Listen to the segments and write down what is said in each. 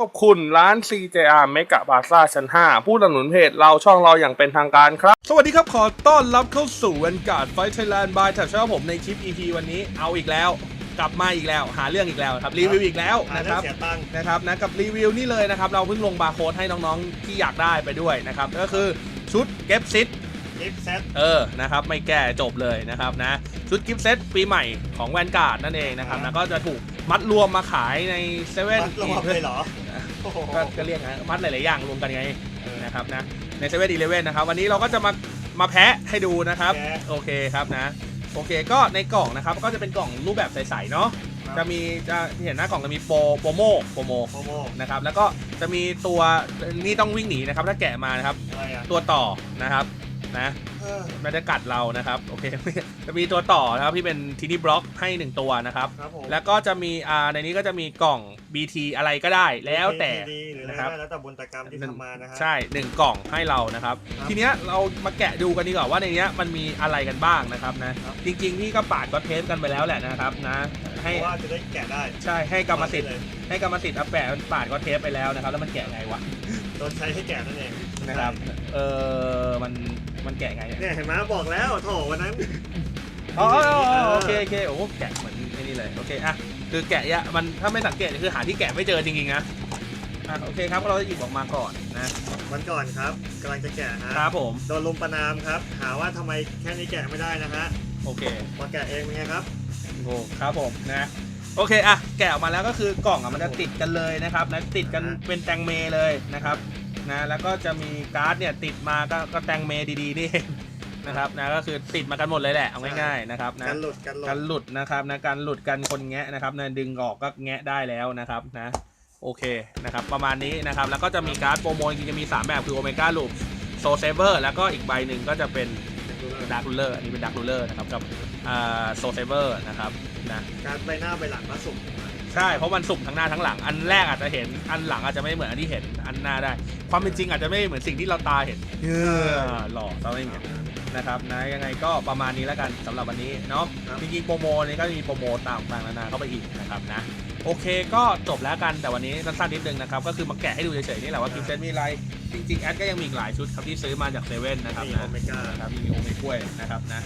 ขอบคุณร้าน CJR เมกะบาซ่าชั้น 5 ผู้สนับสนุนเพจเราช่องเราอย่างเป็นทางการครับ สวัสดีครับขอต้อนรับเข้าสู่ w a n g u a r d Fight Thailand by แถบช่องผมในคลิป EP วันนี้เอาอีกแล้ว กลับมาอีกแล้ว หาเรื่องอีกแล้วครับรีวิวอีกแล้วหานะเรื่คอรังบเสียตังค์นะครับนะกับรีวิวนี่เลยนะครับ เราเพิ่งลงบาร์โค้ดให้น้องๆที่อยากได้ไปด้วยนะครับ ก็คือชุดเก็บซิตกิฟต์เซ็ตเออ นะครับ ไม่แก้จบเลยนะครับนะ ชุดกิฟต์เซตปีใหม่ของแวนการ์ดนั่นเองนะครับนะก็จะถูก มัดรวมมาขายในเซเว่นมัดรวมเลยเหรอโอ้โหก็ก็เรียกนะมัดหลายๆอย่างรวมกันไงเออ นะครับนะในเซเว่นอีเลเว่นนะครับ วันนี้เราก็จะมามาแพะให้ดูนะครับ แพะ โอเคครับนะ โอเคก็ในกล่องนะครับ ก็จะเป็นกล่องรูปแบบใสๆเนาะจะมีจะเห็นหน้ากล่องจะมีโปรโปรโมโปรโมโมโมนะครับแล้วก็จะมีตัวนี่ต้องวิ่งหนีนะครับ ถ้าแกะมานะครับอะไรอะตัวต่อนะครับ นะเออมันจะกัดเรานะครับโอเค จะมีตัวต่อนะครับที่เป็นทีนี่บล็อกให้1ตัวนะครับ ครับผมแล้วก็จะมีอ่าในนี้ก็จะมีกล่อง BT อะไรก็ได้แล้วแต่ ดีๆหรืออะไรนะครับ ก็ได้แล้วแต่บุญตกรรมที่ทำมานะฮะ ใช่1กล่องให้เรานะครับ ครับทีเนี้ยเรามาแกะดูกันดีกว่าว่าในเนี้ยมันมีอะไรกันบ้างนะครับนะครับ จริงๆพี่ก็ปาดก็เทปกันไปแล้วแหละนะครับนะเพ ให้ราะว่าจะได้แกะได้ใช่ให้กรรมสิทธิ์เลยให้กรรมสิทธิ์อาแปะมันปาดก็เทปไปแล้วนะครับ แล้วมันแกะไงวะโดนใช้ให้แกะนั่นเองนะครับเออมันมันแกะไงอะเนี่ยเห็นไหมบอกแล้วโถวันนั้นอ๋ออ๋ออ๋อโอเคโอเคโอ้โหแกะเหมือนไอ้นี่เลยโอเคอะคือแกะยะมันถ้าไม่สังเกตคือหาที่แกะไม่เจอจริงๆนะอะโอเคครับเราจะหยิบออกมาก่อนนะวันก่อนครับกำลังจะแกะฮะครับผมโดนลุมประนามครับ หาว่าทำไมแค่นี้แกะไม่ได้นะฮะโอเคพอแกะเองเป็นไงครับ โอ้ครับผมนะโอเคอะแกะออกมาแล้วก็คือกล่องอะมันจะติดกันเลยนะครับนะติดกันเป็นแตงเมเลยนะครับนะแล้วก็จะมีการ์ดเนี่ยติดมาก็ก็แตงเมดีๆนี่เองนะครับนะก็คือติดมากันหมดเลยแหละเอาง่ายๆนะครับนะกันหลุดกันหลุการดหลุดนะครับนะการหลุดกันคนแงะนะครับนะดึงออกก็แงะได้แล้วนะครับนะโอเคนะครับประมาณนี้นะครับแล้วก็จะมีการ์ดโปรโมทจริงๆจะมี 3 แบบคือโอเมก้าลูปโซเซเวอร์แล้วก็อีกใบหนึ่งก็จะเป็นดาร์ครูเลอร์อันนี้เป็นดาร์ครูเลอร์นะครับกับอ่า โซเซเวอร์นะครับนะการใบหน้าใบหลังมาสุ่มใช่เพราะมันสุ่มทั้งหน้าทั้งหลัง อันแรกอาจจะเห็นอันหลังอาจจะไม่เหมือนอันที่เห็นอันหน้าได้ ความเป็นจริงอาจจะไม่เหมือนสิ่งที่เราตาเห็นเออหล่อซะไม่เหมือนนะครับนะยังไงก็ประมาณนี้แล้วกันสำหรับวันนี้เนาะครับจริงๆโปรโมนี่ก็จะมีโปรโมต่างๆนานาเข้าไปอีกนะครับนะโอเคก็จบแล้วกันแต่วันนี้สั้นๆนิดนึงนะครับก็คือมาแกะให้ดูเฉยๆนี่แหละว่ากิฟเซนมีอะไรจริงๆแอดก็ยังมีอีกหลายชุดครับที่ซื้อมาจากเซเว่นนะครับมีนะโอเมก้านะครับมีโอเมก้วยนะครับนะ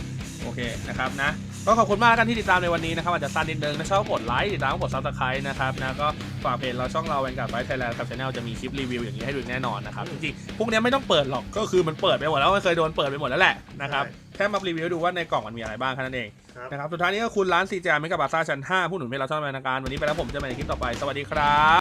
โอเคนะครับนะก็ขอบคุณมากแล้วกันที่ติดตามในวันนี้นะครับอาจจะสั้นนิดนึงนะชอบกดไลค์ติดตามกดซับสไครต์นะครับนะก็ฝากเพจเราช่องเราแวนการ์ดไฟไทยแลนด์ครับชาแนลจะมีคลิปรีวิวอย่างนี้ให้ดูแน่นอนนะครับจริงๆพวกเนี้ยไม่ต้องเปิดหรอกก็คือมันเปิดไปหมดแล้วมันเคยโดนเปิดไปหมดแล้วแหละนะครับแค่มารีวิวดูว่าในกล่องมันมีอะไรบ้างแค่นั้นเองครับนะครับสุดท้ายนี้ก็คุณร้านซีจาไม่กับบาซ่าชั้น5ผู้หนุนเพจเราช่องรายการวันนี้ไปแล้วผมเจะมาในคลิปต่อไปสวัสดีครับ